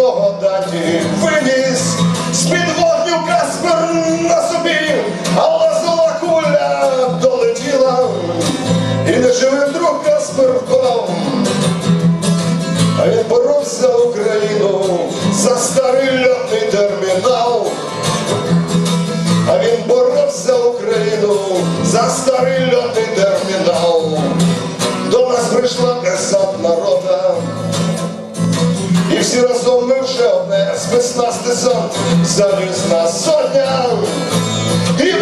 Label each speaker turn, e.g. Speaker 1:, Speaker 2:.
Speaker 1: одного даті виніс з-під вогню Каспер на собі, але зола куля долетіла, і неживий друг Каспер впав. А він боровся Україну за старий льотний термінал. А він боровся Україну за старий льотний термінал. До нас прийшла десант народа. Всі разом ми вже одне спецназ десант залізна сотня. І